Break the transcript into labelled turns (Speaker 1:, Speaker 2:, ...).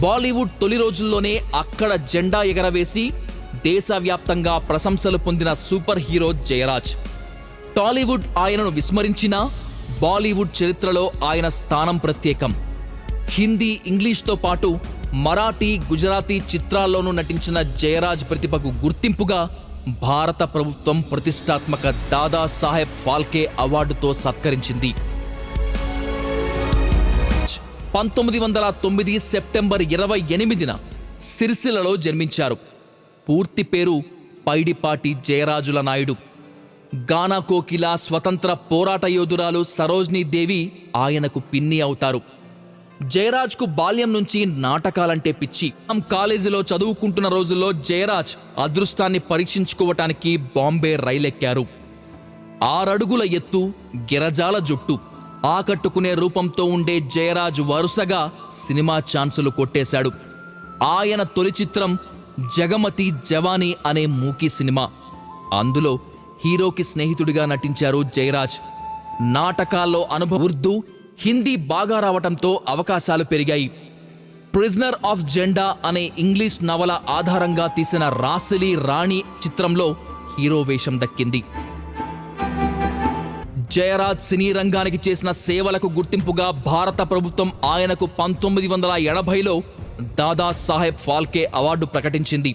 Speaker 1: బాలీవుడ్ తొలి రోజుల్లోనే అక్కడ జెండా ఎగరవేసి దేశవ్యాప్తంగా ప్రశంసలు పొందిన సూపర్ హీరో జయరాజ్. టాలీవుడ్ ఆయనను విస్మరించినా బాలీవుడ్ చరిత్రలో ఆయన స్థానం ప్రత్యేకం. హిందీ ఇంగ్లీష్తో పాటు మరాఠీ గుజరాతీ చిత్రాల్లోనూ నటించిన జయరాజ్ ప్రతిభకు గుర్తింపుగా భారత ప్రభుత్వం ప్రతిష్టాత్మక దాదాసాహెబ్ ఫాల్కే అవార్డుతో సత్కరించింది. పంతొమ్మిది వందల తొమ్మిది సెప్టెంబర్ ఇరవై ఎనిమిదిన సిరిసిలలో జన్మించారు. పూర్తి పేరు పైడిపాటి జయరాజుల నాయుడు. గానా కోకిల స్వతంత్ర పోరాట యోధురాలు సరోజ్నీ దేవి ఆయనకు పిన్ని అవుతారు. జయరాజ్కు బాల్యం నుంచి నాటకాలంటే పిచ్చి. ఆమ్ కాలేజీలో చదువుకుంటున్న రోజుల్లో జయరాజ్ అదృష్టాన్ని పరీక్షించుకోవటానికి బాంబే రైలెక్కారు. ఆరడుగుల ఎత్తు గిరజాల జుట్టు. ఆకట్టుకునే రూపంతో ఉండే జయరాజ్ వరుసగా సినిమా ఛాన్సులు కొట్టేశాడు. ఆయన తొలి చిత్రం జగమతి జవానీ అనే మూకీ సినిమా. అందులో హీరోకి స్నేహితుడిగా నటించారు జయరాజ్. నాటకాల్లో అనుభవ ఉర్దూ హిందీ బాగా రావటంతో అవకాశాలు పెరిగాయి. ప్రిజనర్ ఆఫ్ జెండా అనే ఇంగ్లీష్ నవల ఆధారంగా తీసిన రాసిలి రాణి చిత్రంలో హీరో వేషం దక్కింది. జయరాజ్ సినీ రంగానికి చేసిన సేవలకు గుర్తింపుగా భారత ప్రభుత్వం ఆయనకు పంతొమ్మిది వందల ఎనభైలో దాదాసాహెబ్ ఫాల్కే అవార్డు ప్రకటించింది.